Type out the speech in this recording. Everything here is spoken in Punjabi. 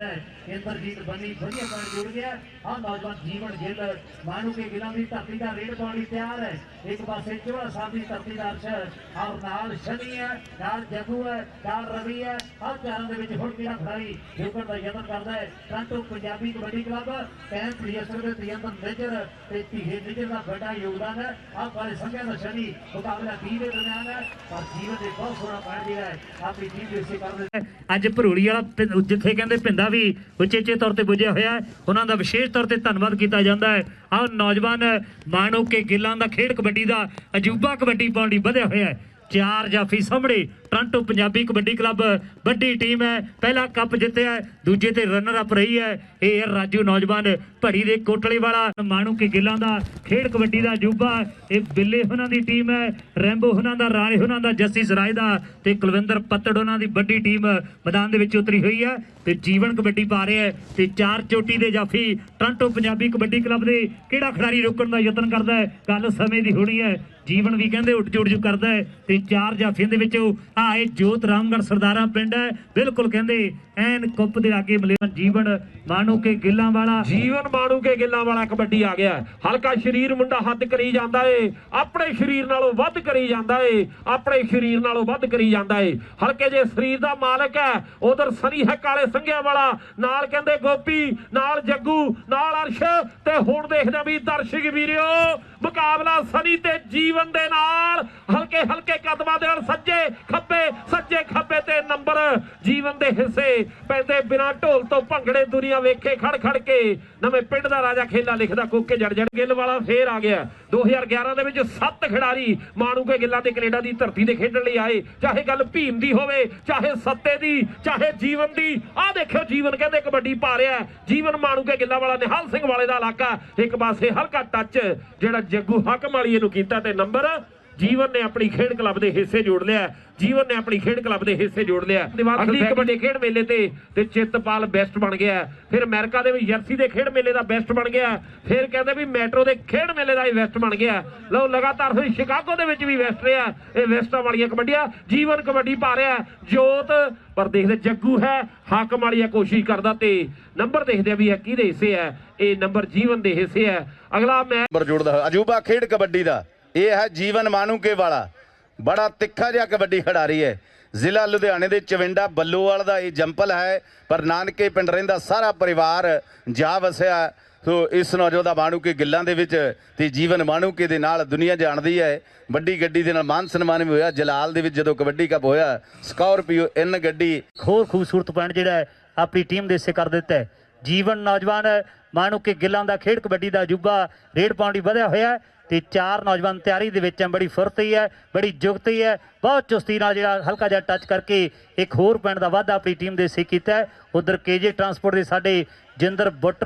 ਇੰਦਰਜੀਤ ਬੰਨੀ ਵਧੀਆ ਪੈਣ ਜੁੜ ਗਿਆ ਆ ਨੌਜਵਾਨ ਜੀਵਨ ਗਿੱਲ ਮਾਨੂ ਕੇ ਗਿਲਾਂ ਦੀ ਧਰਤੀ ਦਾ ਰੇਡ ਪਾਉਣ ਲਈ ਤਿਆਰ ਹੈ। ਇੱਕ ਪਾਸੇ ਚੋਲਾ ਸਾਹਿਬ ਦੀ ਧਰਤੀ ਦਾ ਅਰਸ਼ ਔਰ ਨਾਲ ਸ਼ਨੀ ਹੈ, ਨਾਲ ਜਗੂ ਹੈ, ਨਾਲ ਰਵੀ ਹੈ। ਹਰ ਚਾਰਾਂ ਦੇ ਵਿੱਚ ਹੁਣ ਕਿਹੜਾ ਖਿਡਾਰੀ ਜੋਕਰ ਦਾ ਯਤਨ ਕਰਦਾ ਹੈ। Toronto Punjabi kabaddi club camp ਪ੍ਰੀਅਸਰ ਦੇ ਤ੍ਰਿਯੰਤਨ ਮੇਜਰ ਤੇ ਧੀਰੇ ਮੇਜਰ ਦਾ ਵੱਡਾ ਯੋਗਦਾਨ ਹੈ। ਆਹ ਕਾਲੇ ਸੰਘਿਆ ਦਾ ਸ਼ਨੀ ਮੁਕਾਬਲਾ 20 ਦੇ ਦਰਮਿਆਨ ਹੈ? ਅੱਜ ਭਰੂੜੀ ਵਾਲਾ ਜਿੱਥੇ ਕਹਿੰਦੇ ਪਿੰਦਾ ਵੀ ਉਚੇਚੇ ਤੌਰ ਤੇ ਬੁੱਝਿਆ ਹੋਇਆ ਹੈ, ਉਹਨਾਂ ਦਾ ਵਿਸ਼ੇਸ਼ ਤੌਰ ਤੇ ਧੰਨਵਾਦ ਕੀਤਾ ਜਾਂਦਾ ਹੈ। ਆਹ ਨੌਜਵਾਨ ਮਾਣੋ ਕੇ ਗਿੱਲਾਂ ਦਾ ਖੇਡ ਕਬੱਡੀ ਦਾ ਅਜੂਬਾ ਕਬੱਡੀ ਪਾਉਣ ਲਈ ਵਧਿਆ ਹੋਇਆ ਹੈ। ਚਾਰ ਜਾਫੀ ਸਾਹਮਣੇ। ਟ੍ਰਾਂਟੋ ਪੰਜਾਬੀ ਕਬੱਡੀ ਕਲੱਬ ਵੱਡੀ ਟੀਮ ਹੈ। ਪਹਿਲਾ ਕੱਪ ਜਿੱਤਿਆ ਦੂਜੇ ਤੇ ਰਨਰ ਅਪ ਰਹੀ ਹੈ। ਇਹ ਹੈ ਰਾਜੂ ਨੌਜਵਾਨ ਭੜੀ ਦੇ ਕੋਟਲੇ ਵਾਲਾ ਮਾਣੂ ਕੇ ਗਿੱਲਾਂ ਦਾ ਖੇਡ ਕਬੱਡੀ ਦਾ ਜੂਬਾ। ਇਹ ਬਿੱਲੇ ਉਹਨਾਂ ਦੀ ਟੀਮ ਹੈ, ਰੈਂਬੋ ਉਹਨਾਂ ਦਾ, ਰਾਣੇ ਉਹਨਾਂ ਦਾ, ਜੱਸੀ ਸਰਾਏ ਦਾ ਤੇ ਕੁਲਵਿੰਦਰ ਪੱਤੜ ਉਹਨਾਂ ਦੀ ਵੱਡੀ ਟੀਮ ਮੈਦਾਨ ਦੇ ਵਿੱਚ ਉਤਰੀ ਹੋਈ ਹੈ ਤੇ ਜੀਵਨ ਕਬੱਡੀ ਪਾ ਰਿਹਾ ਹੈ ਤੇ ਚਾਰ ਚੋਟੀ ਦੇ ਜਾਫੀ ਟ੍ਰਾਂਟੋ ਪੰਜਾਬੀ ਕਬੱਡੀ ਕਲੱਬ ਦੇ ਕਿਹੜਾ ਖਿਡਾਰੀ ਰੋਕਣ ਦਾ ਯਤਨ ਕਰਦਾ ਹੈ? ਗੱਲ ਸਮੇਂ ਦੀ ਹੋਣੀ ਹੈ। ਜੀਵਨ ਵੀ ਕਹਿੰਦੇ ਉੱਟ ਜੁੜ ਜੂ ਕਰਦਾ ਹੈ ਤੇ ਚਾਰ ਜਾਫੀਆਂ ਦੇ ਵਿੱਚ ਆ ਇਹ ਜੋਤ ਰਾਮਗੜ ਸਰਦਾਰਾ ਪਿੰਡ ਹੈ। ਬਿਲਕੁਲ ਕਹਿੰਦੇ ਐਨ ਕੁੱਪ ਦੇ ਲਾਗੇ ਮਿਲੇ ਜੀਵਨ ਮਾਨੋ ਕੇ ਗਿੱਲਾਂ ਵਾਲਾ। ਜੀਵਨ ਮਾਣੂ ਕੇ ਗਿੱਲਾਂ ਵਾਲਾ ਕਬੱਡੀ ਆ ਗਿਆ ਹਲਕਾ ਸਰੀਰ ਮੁੰਡਾ ਹੱਦ ਕਰੀ ਜਾਂਦਾ ਏ। ਆਪਣੇ ਸਰੀਰ ਨਾਲੋਂ ਵੱਧ ਕਰੀ ਜਾਂਦਾ ਏ। ਆਪਣੇ ਸਰੀਰ ਨਾਲੋਂ ਵੱਧ ਕਰੀ ਜਾਂਦਾ ਏ। ਹਲਕੇ ਜੇ ਸਰੀਰ ਦਾ ਮਾਲਕ ਹੈ। ਉਧਰ ਸਨੀ ਹੈ ਕਾਲੇ ਸੰਘਿਆਂ ਵਾਲਾ। ਨਾਲ ਕਹਿੰਦੇ ਗੋਪੀ, ਨਾਲ ਜੱਗੂ, ਨਾਲ ਅਰਸ਼। ਤੇ ਹੁਣ ਦੇਖਦੇ ਵੀ ਦਰਸ਼ਕ ਵੀਰਿਓ ਮੁਕਾਬਲਾ ਸਨੀ ਤੇ ਜੀਵਨ ਦੇ ਨਾਲ ਹਲਕੇ ਹਲਕੇ ਕਦਮਾਂ ਦੇ ਨਾਲ ਸੱਜੇ ਖੱਬੇ ਸੱਜੇ ਖੱਬੇ ਤੇ ਨੰਬਰ, ਜੀਵਨ ਦੇ ਹਿੱਸੇ। ਪੈਂਦੇ ਬਿਨਾ ਢੋਲ ਤੋਂ ਭੰਗੜੇ ਦੁਨੀਆ ਵੇਖੇ ਖੜ ਖੜ ਕੇ। ਨਵੇਂ ਪਿੰਡ ਦਾ ਰਾਜਾ ਖੇਲਾ ਲਿਖਦਾ ਕੋਕੇ ਜੜ ਜੜ ਗਿੱਲ ਵਾਲਾ ਫੇਰ ਆ ਗਿਆ। 2011 ਦੇ ਵਿੱਚ ਸੱਤ ਖਿਡਾਰੀ ਮਾਣੂ ਗਿੱਲਾਂ ਤੇ ਕੈਨੇਡਾ ਦੀ ਧਰਤੀ ਤੇ ਖੇਡਣ ਲਈ ਆਏ। ਚਾਹੇ ਗੱਲ ਭੀਮ ਦੀ ਹੋਵੇ, ਚਾਹੇ ਸੱਤੇ ਦੀ, ਚਾਹੇ ਜੀਵਨ ਦੀ। ਆਹ ਦੇਖਿਓ ਜੀਵਨ ਕਹਿੰਦੇ ਕਬੱਡੀ ਪਾ ਰਿਹਾ ਜੀਵਨ ਮਾਣੂ ਕੇ ਗਿੱਲਾਂ ਵਾਲਾ ਨਿਹਾਲ ਸਿੰਘ ਵਾਲੇ ਦਾ ਇਲਾਕਾ। ਇੱਕ ਪਾਸੇ ਹਲਕਾ ਟੱਚ, ਜਿਹੜਾ ਜੱਗੂ ਹਕਮ ਵਾਲੀ ਇਹਨੂੰ ਕੀਤਾ ਤੇ ਨੰਬਰ ਜੀਵਨ ਨੇ ਆਪਣੀ ਖੇਡ ਕਲੱਬ ਦੇ ਹਿੱਸੇ ਜੋੜ ਲਿਆ। ਜੀਵਨ ਨੇ ਆਪਣੀ ਖੇਡ ਕਲੱਬ ਦੇ ਹਿੱਸੇ ਜੋੜ ਲਿਆ। ਅਗਲੀ ਕਬੱਡੀ ਖੇਡ ਮੇਲੇ ਤੇ ਤੇ ਚਿੱਤਪਾਲ ਬੈਸਟ ਬਣ ਗਿਆ। ਫਿਰ ਅਮਰੀਕਾ ਦੇ ਵੀ ਜਰਸੀ ਦੇ ਖੇਡ ਮੇਲੇ ਦਾ ਬੈਸਟ ਬਣ ਗਿਆ। ਫਿਰ ਕਹਿੰਦੇ ਵੀ ਮੈਟਰੋ ਦੇ ਖੇਡ ਮੇਲੇ ਦਾ ਵੀ ਬੈਸਟ ਬਣ ਗਿਆ। ਲਓ ਲਗਾਤਾਰ ਹੋਈ ਸ਼ਿਕਾਗੋ ਦੇ ਵਿੱਚ ਵੀ ਬੈਸਟ ਰਿਹਾ। ਇਹ ਵੈਸਟਾਂ ਵਾਲੀਆਂ ਕਬੱਡੀਆਂ ਜੀਵਨ ਕਬੱਡੀ ਪਾ ਰਿਹਾ। ਜੋਤ ਪਰ ਦੇਖਦੇ ਜੱਗੂ ਹੈ ਹਾਕਮ ਵਾਲੀਆ ਕੋਸ਼ਿਸ਼ ਕਰਦਾ ਤੇ ਨੰਬਰ ਦੇਖਦੇ ਆ ਵੀ ਇਹ ਕਿਹਦੇ ਹਿੱਸੇ ਹੈ ਇਹ ਨੰਬਰ ਜੀਵਨ ਦੇ ਹਿੱਸੇ ਹੈ ਅਗਲਾ ਮੈਚ ਨੰਬਰ ਜੋੜਦਾ। ਅਜੂਬਾ ਖੇਡ ਕਬੱਡੀ ਦਾ। ਇਹ ਹੈ ਜੀਵਨ ਮਾਨੂਕੇ ਵਾਲਾ। ਬੜਾ ਤਿੱਖਾ ਜਿਹਾ ਕਬੱਡੀ ਖਿਡਾਰੀ ਹੈ। ਜ਼ਿਲ੍ਹਾ ਲੁਧਿਆਣੇ ਦੇ ਚਵਿੰਡਾ ਬੱਲੋਵਾਲ ਦਾ ਇਹ ਜੰਪਲ ਹੈ, ਪਰ ਨਾਨਕੇ ਪਿੰਡ ਰਹਿੰਦਾ ਸਾਰਾ ਪਰਿਵਾਰ ਜਾ ਵਸਿਆ। ਸੋ ਇਸ ਨੌਜਵਾਨ ਦਾ ਮਾਨੂਕੇ ਗਿੱਲਾਂ ਦੇ ਵਿੱਚ ਤੇ ਜੀਵਨ ਮਾਨੂਕੇ ਦੇ ਨਾਲ ਦੁਨੀਆ ਜਾਣਦੀ ਹੈ। ਵੱਡੀ ਗੱਡੀ ਦੇ ਨਾਲ ਮਾਨ ਸਨਮਾਨ ਵੀ ਹੋਇਆ। ਜਲਾਲ ਦੇ ਵਿੱਚ ਜਦੋਂ ਕਬੱਡੀ ਕੱਪ ਹੋਇਆ, ਸਕਾਰਪੀਓ ਇਨ ਗੱਡੀ। ਹੋਰ ਖੂਬਸੂਰਤ ਪੁਆਇੰਟ ਜਿਹੜਾ ਹੈ, ਆਪਣੀ ਟੀਮ ਦੇ ਹਿੱਸੇ ਕਰ ਦਿੱਤਾ ਹੈ। ਜੀਵਨ ਨੌਜਵਾਨ ਮਾਨੋ ਕਿ ਗਿੱਲਾਂ ਦਾ ਖੇਡ ਕਬੱਡੀ ਦਾ ਅਜੂਬਾ ਰੇਡ ਪਾਉਣ ਲਈ ਵਧਿਆ ਹੋਇਆ ਹੈ ਤੇ ਚਾਰ ਨੌਜਵਾਨ ਤਿਆਰੀ ਦੇ ਵਿੱਚ ਹੈ ਬੜੀ ਫੁਰਤੀ ਹੈ ਬੜੀ ਜੁਗਤੀ ਹੈ ਬਹੁਤ ਚੁਸਤੀ ਨਾਲ ਜਿਹੜਾ ਹਲਕਾ ਜਿਹਾ ਟੱਚ ਕਰਕੇ ਇੱਕ ਹੋਰ ਪਿੰਡ ਦਾ ਵਾਧਾ ਆਪਣੀ ਟੀਮ ਦੇ ਹਿੱਸੇ ਕੀਤਾ ਹੈ। ਉਧਰ ਕੇਜੇ ਟਰਾਂਸਪੋਰਟ ਦੇ ਸਾਡੇ ਜਿੰਦਰ ਬੁੱਟ